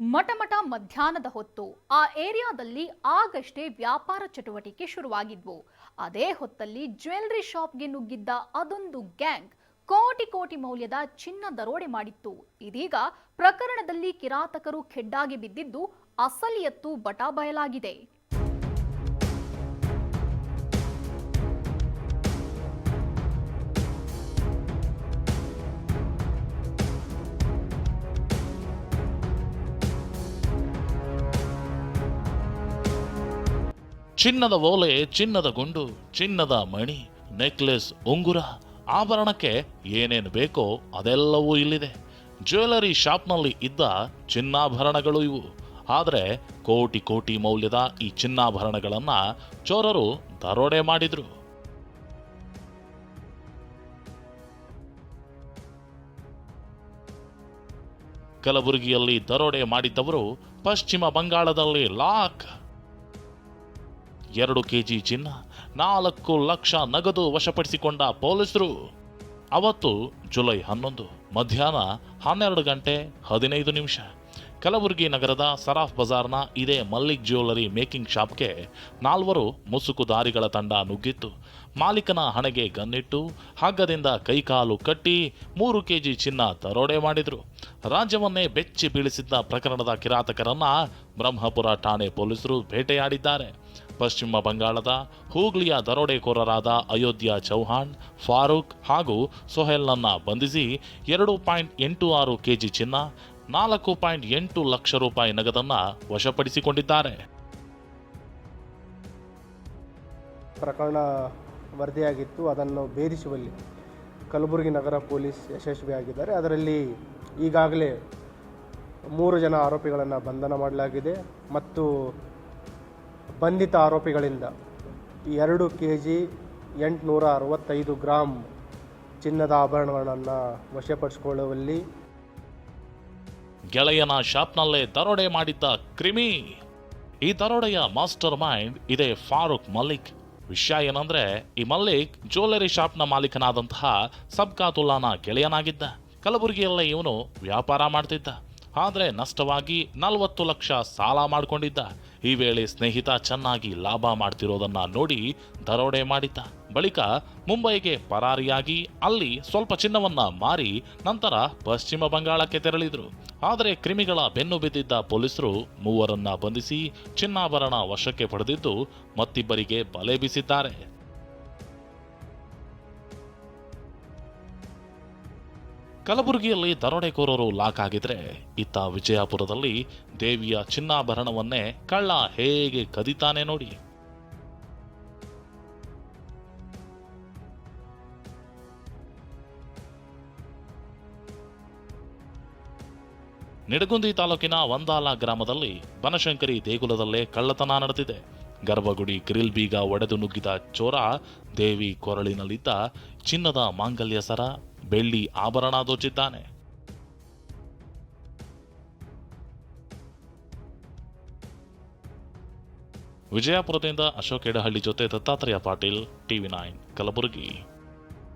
ಮಟಮಟ ಮಧ್ಯಾಹ್ನದ ಹೊತ್ತು ಆ ಏರಿಯಾದಲ್ಲಿ ಆಗಷ್ಟೇ ವ್ಯಾಪಾರ ಚಟುವಟಿಕೆ ಶುರುವಾಗಿದ್ವು. ಅದೇ ಹೊತ್ತಲ್ಲಿ ಜ್ಯುವೆಲ್ಲರಿ ಶಾಪ್ಗೆ ನುಗ್ಗಿದ್ದ ಅದೊಂದು ಗ್ಯಾಂಗ್ ಕೋಟಿ ಕೋಟಿ ಮೌಲ್ಯದ ಚಿನ್ನ ದರೋಡೆ ಮಾಡಿತ್ತು. ಇದೀಗ ಪ್ರಕರಣದಲ್ಲಿ ಕಿರಾತಕರು ಖೆಡ್ಡಾಗಿ ಬಿದ್ದಿದ್ದು ಅಸಲಿಯತ್ತು ಬಟಾ ಚಿನ್ನದ ಓಲೆ, ಚಿನ್ನದ ಗುಂಡು, ಚಿನ್ನದ ಮಣಿ, ನೆಕ್ಲೆಸ್ ಉಂಗುರ, ಆಭರಣಕ್ಕೆ ಏನೇನು ಬೇಕೋ ಅದೆಲ್ಲವೂ ಇಲ್ಲಿದೆ. ಜ್ಯುವೆಲರಿ ಶಾಪ್ನಲ್ಲಿ ಇದ್ದ ಚಿನ್ನಾಭರಣಗಳು ಇವು. ಆದರೆ ಕೋಟಿ ಕೋಟಿ ಮೌಲ್ಯದ ಈ ಚಿನ್ನಾಭರಣಗಳನ್ನ ಚೋರರು ದರೋಡೆ ಮಾಡಿದ್ರು. ಕಲಬುರಗಿಯಲ್ಲಿ ದರೋಡೆ ಮಾಡಿದ್ದವರು ಪಶ್ಚಿಮ ಬಂಗಾಳದಲ್ಲಿ ಲಾಕ್ ಎರಡು ಕೆಜಿ ಚಿನ್ನ, ನಾಲ್ಕು ಲಕ್ಷ ನಗದು ವಶಪಡಿಸಿಕೊಂಡ ಪೊಲೀಸರು. ಅವತ್ತು ಜುಲೈ ಹನ್ನೊಂದು ಮಧ್ಯಾಹ್ನ ಹನ್ನೆರಡು ಗಂಟೆ ಹದಿನೈದು ನಿಮಿಷ. ಕಲಬುರಗಿ ನಗರದ ಸರಾಫ್ ಬಜಾರ್ನ ಇದೇ ಮಲ್ಲಿಕ್ ಜ್ಯುವೆಲರಿ ಮೇಕಿಂಗ್ ಶಾಪ್ಗೆ ನಾಲ್ವರು ಮುಸುಕುದಾರಿಗಳ ತಂಡ ನುಗ್ಗಿತ್ತು. ಮಾಲೀಕನ ಹಣೆಗೆ ಗನ್ನಿಟ್ಟು, ಹಗ್ಗದಿಂದ ಕೈಕಾಲು ಕಟ್ಟಿ ಮೂರು ಕೆಜಿ ಚಿನ್ನ ದರೋಡೆ ಮಾಡಿದರು. ರಾಜ್ಯವನ್ನೇ ಬೆಚ್ಚಿ ಬೀಳಿಸಿದ್ದ ಪ್ರಕರಣದ ಕಿರಾತಕರನ್ನ ಬ್ರಹ್ಮಪುರ ಠಾಣೆ ಪೊಲೀಸರು ಬೇಟೆಯಾಡಿದ್ದಾರೆ. ಪಶ್ಚಿಮ ಬಂಗಾಳದ ಹೂಗ್ಲಿಯ ದರೋಡೆಕೋರರಾದ ಅಯೋಧ್ಯ ಚೌಹಾಣ್, ಫಾರೂಕ್ ಹಾಗೂ ಸೊಹೆಲ್ನನ್ನು ಬಂಧಿಸಿ ಎರಡು ಪಾಯಿಂಟ್ ಎಂಟು ಆರು ಕೆಜಿ ಚಿನ್ನ, ನಾಲ್ಕು ಪಾಯಿಂಟ್ ಎಂಟು ಲಕ್ಷ ರೂಪಾಯಿ ನಗದನ್ನು ವಶಪಡಿಸಿಕೊಂಡಿದ್ದಾರೆ. ಪ್ರಕರಣ ವರದಿಯಾಗಿತ್ತು. ಅದನ್ನು ಭೇದಿಸುವಲ್ಲಿ ಕಲಬುರಗಿ ನಗರ ಪೊಲೀಸ್ ಯಶಸ್ವಿಯಾಗಿದ್ದಾರೆ. ಅದರಲ್ಲಿ ಈಗಾಗಲೇ ಮೂರು ಜನ ಆರೋಪಿಗಳನ್ನು ಬಂಧನ ಮಾಡಲಾಗಿದೆ. ಮತ್ತು ಬಂಧಿತ ಆರೋಪಿಗಳಿಂದ ಎರಡು ಕೆ ಜಿ ಎಂಟುನೂರ ಅರವತ್ತೈದು ಗ್ರಾಮ್ ಚಿನ್ನದ ಆಭರಣಗಳನ್ನು ವಶಪಡಿಸಿಕೊಳ್ಳುವಲ್ಲಿ ಗೆಳೆಯನ ಶಾಪ್ನಲ್ಲೇ ದರೋಡೆ ಮಾಡಿದ್ದ ಕ್ರಿಮಿ. ಈ ದರೋಡೆಯ ಮಾಸ್ಟರ್ ಮೈಂಡ್ ಇದೇ ಫಾರೂಕ್ ಮಲ್ಲಿಕ್. ವಿಷಯ ಏನಂದ್ರೆ, ಈ ಮಲ್ಲಿಕ್ ಜ್ಯುವೆಲರಿ ಶಾಪ್ನ ಮಾಲೀಕನಾದಂತಹ ಸಬ್ಕಾತುಲ್ಲಾನ ಗೆಳೆಯನಾಗಿದ್ದ. ಕಲಬುರಗಿಯಲ್ಲೇ ಇವನು ವ್ಯಾಪಾರ ಮಾಡ್ತಿದ್ದ. ಆದ್ರೆ ನಷ್ಟವಾಗಿ ನಲವತ್ತು ಲಕ್ಷ ಸಾಲ ಮಾಡಿಕೊಂಡಿದ್ದ. ಈ ವೇಳೆ ಸ್ನೇಹಿತ ಚೆನ್ನಾಗಿ ಲಾಭ ಮಾಡ್ತಿರೋದನ್ನ ನೋಡಿ ದರೋಡೆ ಮಾಡಿದ್ದ. ಬಳಿಕ ಮುಂಬೈಗೆ ಪರಾರಿಯಾಗಿ ಅಲ್ಲಿ ಸ್ವಲ್ಪ ಚಿನ್ನವನ್ನ ಮಾರಿ ನಂತರ ಪಶ್ಚಿಮ ಬಂಗಾಳಕ್ಕೆ ತೆರಳಿದ್ರು. ಆದರೆ ಕ್ರಿಮಿಗಳ ಬೆನ್ನು ಬಿದ್ದಿದ್ದ ಪೊಲೀಸರು ಮೂವರನ್ನ ಬಂಧಿಸಿ ಚಿನ್ನಾಭರಣ ವಶಕ್ಕೆ ಪಡೆದಿದ್ದು ಮತ್ತಿಬ್ಬರಿಗೆ ಬಲೆ ಬೀಸಿದ್ದಾರೆ. ಕಲಬುರಗಿಯಲ್ಲಿ ದರೋಡೆಕೋರರು ಲಾಕ್ ಆಗಿದ್ರೆ ಇತ್ತ ವಿಜಯಪುರದಲ್ಲಿ ದೇವಿಯ ಚಿನ್ನಾಭರಣವನ್ನೇ ಕಳ್ಳ ಹೇಗೆ ಕದಿತಾನೆ ನೋಡಿ. ನಿಡಗುಂದಿ ತಾಲೂಕಿನ ವಂದಾಲ ಗ್ರಾಮದಲ್ಲಿ ಬನಶಂಕರಿ ದೇಗುಲದಲ್ಲೇ ಕಳ್ಳತನ ನಡೆದಿದೆ. ಗರ್ಭಗುಡಿ ಗ್ರಿಲ್ ಬೀಗ ಒಡೆದು ನುಗ್ಗಿದ ಚೋರ ದೇವಿ ಕೊರಳಿನಲ್ಲಿದ್ದ ಚಿನ್ನದ ಮಾಂಗಲ್ಯ ಸರ ಬೆಳ್ಳಿ ಆಭರಣ ದೋಚಿದ್ದಾನೆ. ವಿಜಯಪುರದಿಂದ ಅಶೋಕ್ ಎಡಹಳ್ಳಿ ಜೊತೆ ದತ್ತಾತ್ರೇಯ ಪಾಟೀಲ್ ಟಿವಿ ನೈನ್ ಕಲಬುರಗಿ.